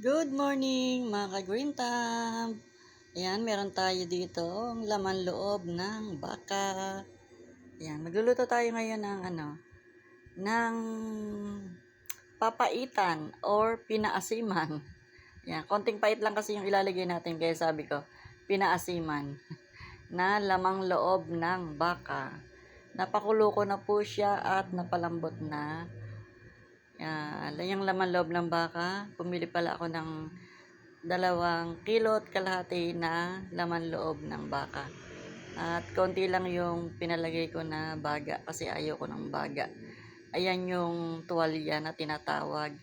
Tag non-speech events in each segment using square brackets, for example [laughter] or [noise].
Good morning mga ka-green thumb! Ayan, meron tayo dito ang laman loob ng baka. Ayan, magluluto tayo ngayon ng ano, ng papaitan or pinaasiman. Ayan, konting pait lang kasi yung ilalagay natin kaya sabi ko, pinaasiman [laughs] na lamang loob ng baka. Napakulo ko na po siya at napalambot na. Yan, yung laman loob ng baka. Pumili pala ako ng dalawang kilo at kalahati na laman loob ng baka. At konti lang yung pinalagay ko na baga kasi ayoko ng baga. Ayan yung tuwalya na tinatawag.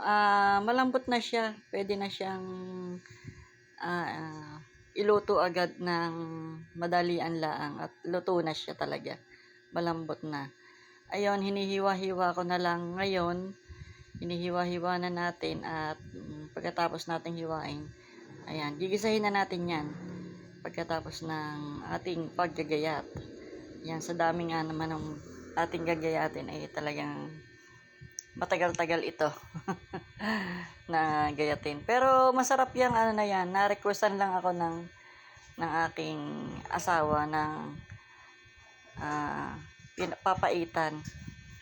Ah, malambot na siya. Pwede na siyang ah, ah, iluto agad ng madalian laang at luto na siya talaga. Malambot na. Ayun, hinihiwa-hiwa ko na lang ngayon. Hinihiwa-hiwa na natin at mm, pagkatapos nating hiwain, ayan, gigisahin na natin yan pagkatapos ng ating paggagayat. Yan, sa dami nga naman ng ating gagayatin ay talagang matagal-tagal ito [laughs] na gayatin. Pero masarap yung ano na yan, na-requestan lang ako ng ng aking asawa ng pin- papaitan.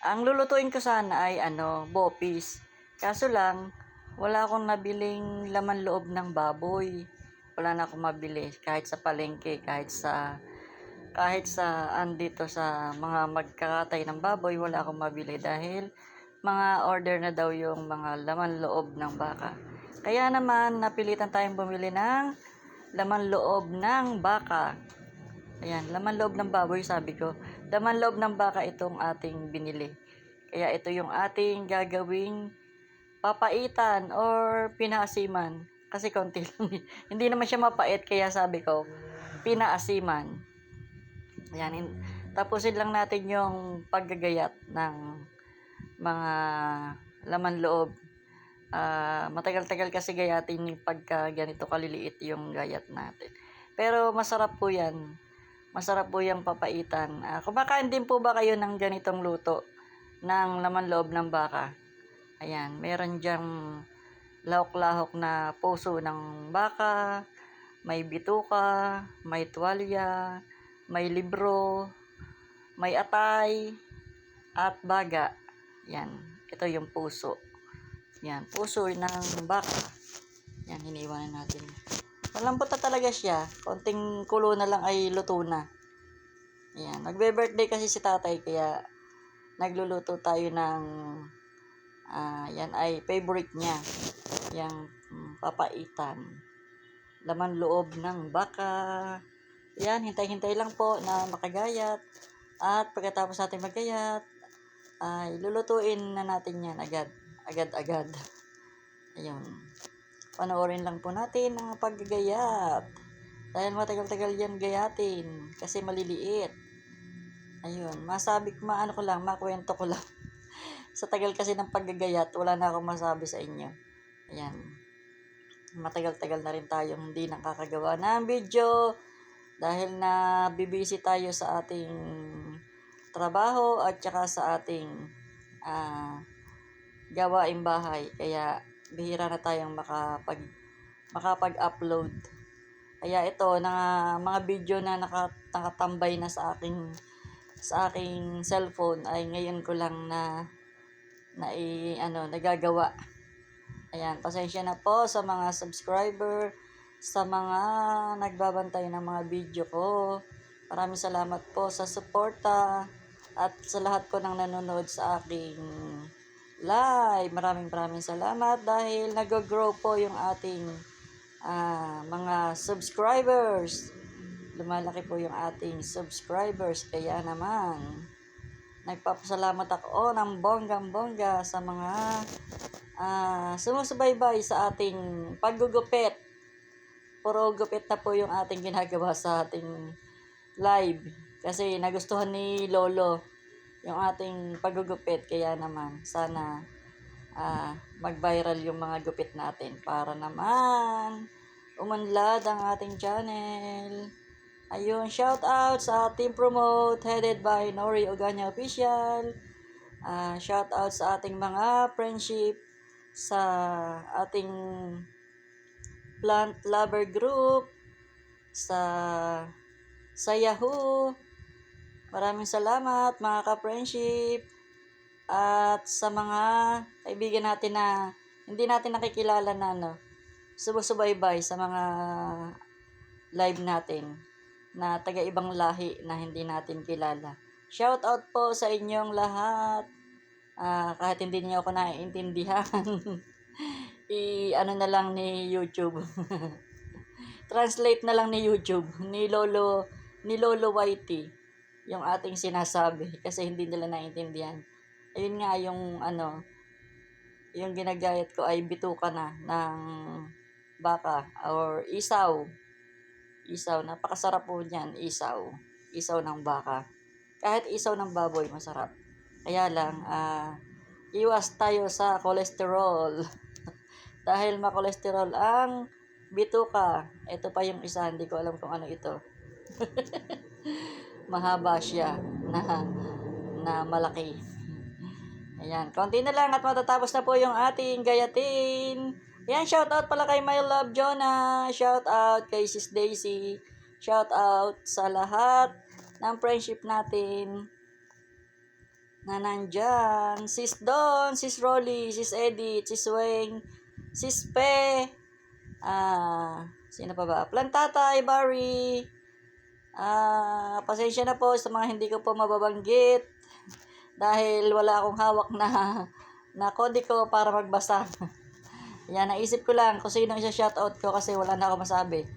Ang lulutuin ko sana ay ano, bopis. Kaso lang, wala akong nabiling laman loob ng baboy. Wala na akong mabili kahit sa palengke, kahit sa kahit sa andito sa mga magkakatay ng baboy, wala akong mabili dahil mga order na daw yung mga laman loob ng baka. Kaya naman, napilitan tayong bumili ng laman loob ng baka. Ayan, laman loob ng baboy sabi ko. Laman loob ng baka itong ating binili. Kaya ito yung ating gagawing papaitan or pinaasiman. Kasi konti lang. [laughs] Hindi naman siya mapait kaya sabi ko, pinaasiman. Ayan, in, tapusin lang natin yung paggagayat ng mga laman loob. Ah, matagal-tagal kasi gayatin pagka ganito kaliliit yung gayat natin. Pero masarap po yan. Masarap po yung papaitan. Ah, kumakain din po ba kayo ng ganitong luto ng laman loob ng baka? Ayan, meron diyang lahok-lahok na puso ng baka, may bituka, may tuwalya, may libro, may atay, at baga. Yan, ito yung puso. Yan, puso ng baka. Yan, hiniwanan natin. Malambot na talaga siya. Konting kulo na lang ay luto na. Yan, nagbe-birthday kasi si tatay kaya nagluluto tayo ng ah yan ay favorite niya. Yang mm, papaitan. Laman loob ng baka. Yan, hintay-hintay lang po na makagayat. At pagkatapos natin magayat, ay lulutuin na natin yan agad. Agad-agad. Ayun. Panoorin lang po natin ang paggagayat. Dahil matagal-tagal yan gayatin. Kasi maliliit. Ayun. Masabi, maano ko lang, makwento ko lang. [laughs] sa tagal kasi ng paggagayat, wala na akong masabi sa inyo. Ayan. Matagal-tagal na rin tayong hindi nakakagawa ng video dahil na bibisi tayo sa ating trabaho at saka sa ating ah, gawaing bahay. Kaya bihira na tayong makapag makapag-upload. Kaya ito na mga video na naka, nakatambay na sa aking sa aking cellphone ay ngayon ko lang na na i, ano nagagawa. Ayan, pasensya na po sa mga subscriber, sa mga nagbabantay ng mga video ko. Maraming salamat po sa suporta at sa lahat po ng nanonood sa aking live. Maraming maraming salamat dahil nag-grow po yung ating ah, mga subscribers. Lumalaki po yung ating subscribers. Kaya naman, nagpapasalamat ako ng bonggang-bongga sa mga ah, sumusubaybay sa ating paggugupit. Puro gupit na po yung ating ginagawa sa ating live. Kasi nagustuhan ni Lolo yung ating paggugupit. Kaya naman, sana ah, mag-viral yung mga gupit natin para naman umunlad ang ating channel. Ayun, shout out sa Team Promote headed by Nori Oganya Official. Ah, shout out sa ating mga friendship sa ating plant lover group, sa sa Yahoo. Maraming salamat mga ka-friendship at sa mga kaibigan natin na hindi natin nakikilala na ano, sumusubaybay sa mga live natin na taga-ibang lahi na hindi natin kilala. Shout out po sa inyong lahat. Ah, kahit hindi niyo ako naiintindihan. [laughs] I ano na lang ni YouTube. [laughs] Translate na lang ni YouTube ni Lolo ni Lolo Whitey yung ating sinasabi kasi hindi nila naiintindihan. Ayun nga yung ano yung ginagayat ko ay bituka na ng baka or isaw. Isaw, napakasarap po niyan, isaw. Isaw ng baka. Kahit isaw ng baboy, masarap. Kaya lang, ah, iwas tayo sa cholesterol. [laughs] Dahil makolesterol ang bituka. Ito pa yung isa, hindi ko alam kung ano ito. [laughs] Mahaba siya na, na malaki. Ayan, konti na lang at matatapos na po yung ating gayatin. Ayan, shout out pala kay My Love Jonah. Shout out kay Sis Daisy. Shout out sa lahat ng friendship natin na nandyan. Sis Don, Sis Rolly, Sis Edith, Sis Wayne, Sis Pe, ah, sino pa ba? Plantatay, Barry, ah, pasensya na po sa mga hindi ko po mababanggit dahil wala akong hawak na na kode ko para magbasa. Yan, naisip ko lang kung sino isa shoutout ko kasi wala na ako masabi. [laughs]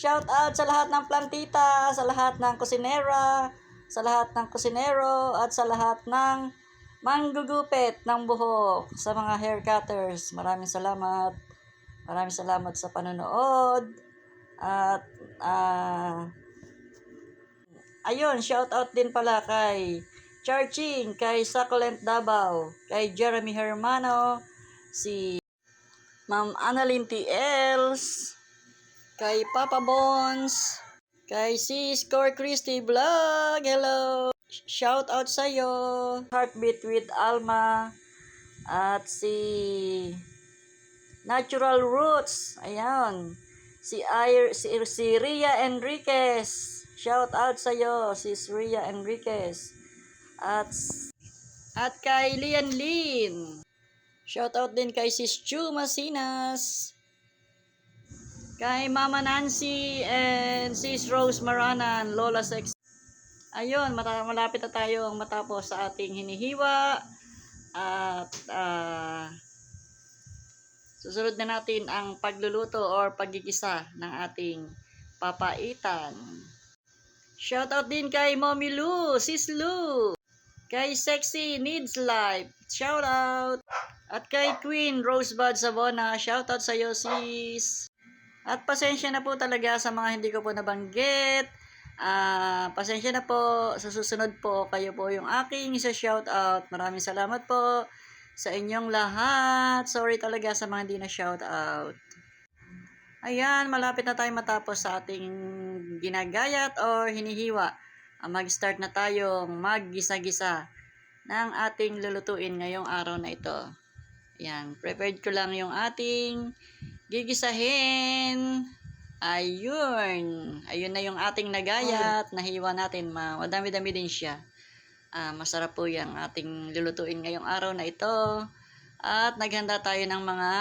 Shout out sa lahat ng plantita, sa lahat ng kusinera, sa lahat ng kusinero, at sa lahat ng manggugupit ng buhok, sa mga hair cutters. Maraming salamat. Maraming salamat sa panonood. At, ah, ayun, shout out din pala kay Charching, kay Succulent Davao, kay Jeremy Hermano, si Ma'am Annalyn T. Els, kay Papa Bones, kay Sis Core Christy Vlog, hello! Shout out sa'yo! Heartbeat with Alma, at si Natural Roots, ayan. Si, Air, si, si Ria Enriquez, shout out sa'yo, sis Ria Enriquez. At at kay Lian Lin. Shout out din kay Sis Chu Masinas. Kay Mama Nancy and Sis Rose Maranan, Lola Sex. Ayun, malapit na tayo ang matapos sa ating hinihiwa. At ah, susunod na natin ang pagluluto or pagigisa ng ating papaitan. Shout out din kay Mommy Lou, Sis Lou. Kay Sexy Needs Life, shout out. At kay Queen Rosebud Sabona, shout out sa iyo sis. At pasensya na po talaga sa mga hindi ko po nabanggit. Ah, pasensya na po sa susunod po kayo po yung aking isa shout out. Maraming salamat po sa inyong lahat. Sorry talaga sa mga hindi na shout out. Ayan, malapit na tayo matapos sa ating ginagayat or hinihiwa. Ah, mag-start na tayong maggisa-gisa ng ating lulutuin ngayong araw na ito. Ayan, prepared ko lang yung ating gigisahin. Ayun. Ayun na yung ating nagayat. Nahiwa natin. Ma madami-dami din siya. Ah, masarap po yung ating lulutuin ngayong araw na ito. At naghanda tayo ng mga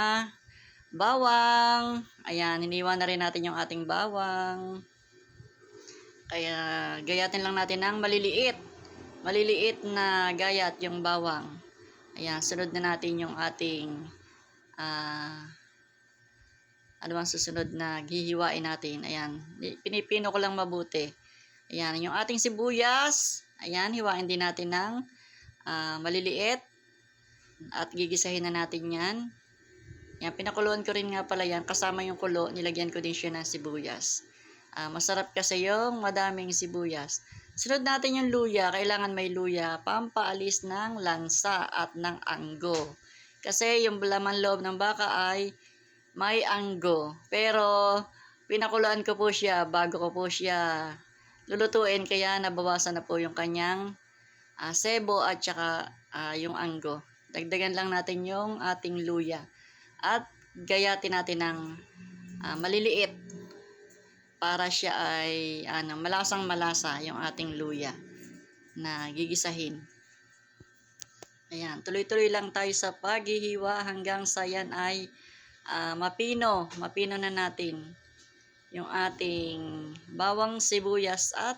bawang. Ayan, hiniwa na rin natin yung ating bawang. Kaya gayatin lang natin ng maliliit. Maliliit na gayat yung bawang. Ayan, sunod na natin yung ating ah ano bang susunod na gihiwain natin. Ayan, pinipino ko lang mabuti. Ayan, yung ating sibuyas. Ayan, hiwain din natin ng ah, maliliit. At gigisahin na natin yan. Yan, pinakuluan ko rin nga pala yan. Kasama yung kulo, nilagyan ko din siya ng sibuyas. Ah, masarap kasi yung madaming sibuyas. Sunod natin yung luya. Kailangan may luya. Pampaalis ng lansa at ng anggo. Kasi yung laman loob ng baka ay may anggo. Pero pinakuluan ko po siya bago ko po siya lulutuin. Kaya nabawasan na po yung kanyang ah, sebo at saka ah, yung anggo. Dagdagan lang natin yung ating luya. At gayatin natin ng ah, maliliit para siya ay ano, malasang malasa yung ating luya na gigisahin. Ayan, tuloy-tuloy lang tayo sa paghihiwa hanggang sa yan ay ah, mapino. Mapino na natin yung ating bawang sibuyas at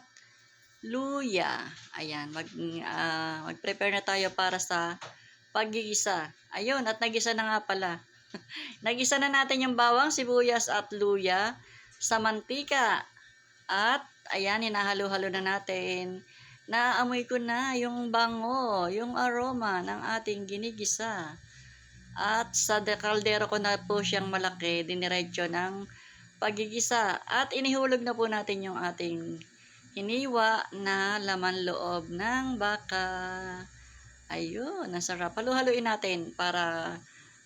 luya. Ayan, mag, ah, mag-prepare na tayo para sa paggigisa. Ayun, at nagisa na nga pala. [laughs] nagisa na natin yung bawang, sibuyas at luya sa mantika. At, ayan, hinahalo-halo na natin. Naamoy ko na yung bango, yung aroma ng ating ginigisa. At sa de- kaldero ko na po siyang malaki, diniretso ng pagigisa. At inihulog na po natin yung ating hiniwa na laman loob ng baka. Ayun, nasarap. Halu-haluin natin para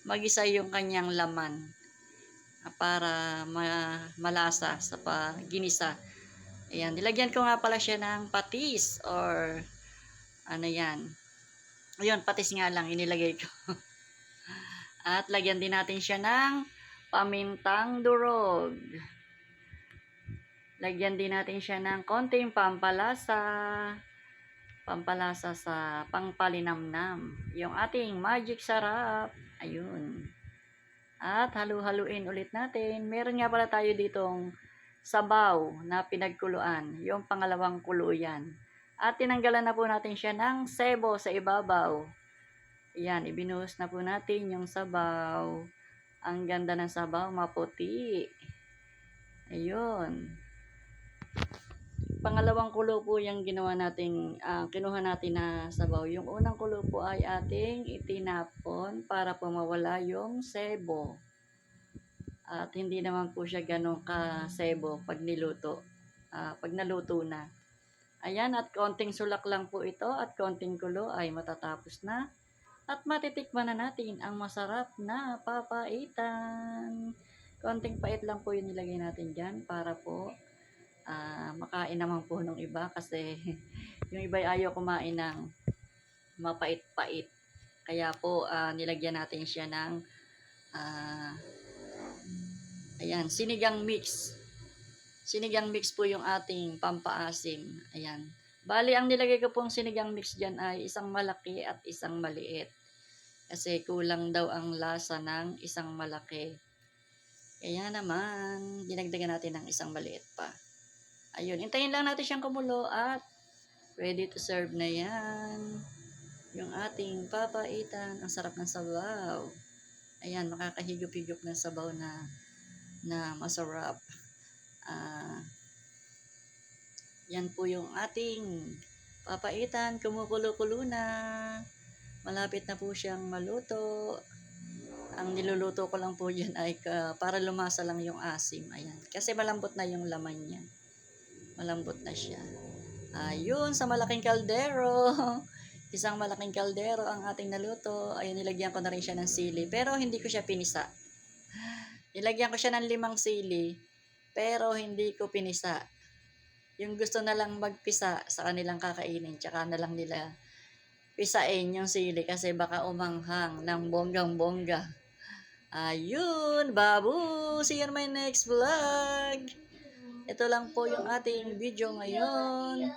magisa yung kanyang laman. Ah, Para ma- malasa sa pagginisa. Ayan, nilagyan ko nga pala siya ng patis or ano yan. Ayun, patis nga lang inilagay ko. [laughs] At lagyan din natin siya ng pamintang durog. Lagyan din natin siya ng konting pampalasa. Pampalasa sa pangpalinamnam. Yung ating magic sarap. Ayun. At halu-haluin ulit natin. Meron nga pala tayo ditong sabaw na pinagkuluan. Yung pangalawang kuluyan. At tinanggalan na po natin siya ng sebo sa ibabaw. Ayan, ibinuhos na po natin yung sabaw. Ang ganda ng sabaw, maputi. Ayun. Pangalawang kulo po yung ginawa nating, ah, kinuha natin na sabaw. Yung unang kulo po ay ating itinapon para po mawala yung sebo. At hindi naman po siya ganun ka-sebo pag niluto. Ah, pag naluto na. Ayan, at konting sulak lang po ito at konting kulo ay matatapos na. At matitikman na natin ang masarap na papaitan. Konting pait lang po yung nilagay natin dyan para po ah, makain naman po ng iba kasi [laughs] yung iba ay ayaw kumain ng mapait-pait. Kaya po ah, nilagyan natin siya ng ah, ayan, sinigang mix. Sinigang mix po yung ating pampaasim. Ayan. Bali, ang nilagay ko pong sinigang mix dyan ay isang malaki at isang maliit. Kasi kulang daw ang lasa ng isang malaki. Kaya naman, dinagdagan natin ng isang maliit pa. Ayun, hintayin lang natin siyang kumulo at ready to serve na yan. Yung ating papaitan, ang sarap ng sabaw. Ayan, makakahigop-higop ng sabaw na na masarap. Ah, yan po yung ating papaitan, kumukulo-kulo na. Malapit na po siyang maluto. Ang niluluto ko lang po dyan ay ka- para lumasa lang yung asim. Ayan. Kasi malambot na yung laman niya. Malambot na siya. Ayun, sa malaking kaldero. [laughs] Isang malaking kaldero ang ating naluto. Ayun, nilagyan ko na rin siya ng sili. Pero hindi ko siya pinisa. [laughs] Nilagyan ko siya ng limang sili. Pero hindi ko pinisa. Yung gusto na lang magpisa sa kanilang kakainin. Tsaka na lang nila pisain yung sili kasi baka umanghang ng bonggang-bongga. Ayun, babu! See you on my next vlog! Ito lang po yung ating video ngayon.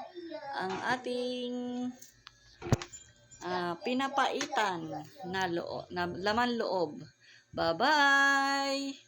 Ang ating ah, pinapaitan na, loo, na laman loob. Bye-bye!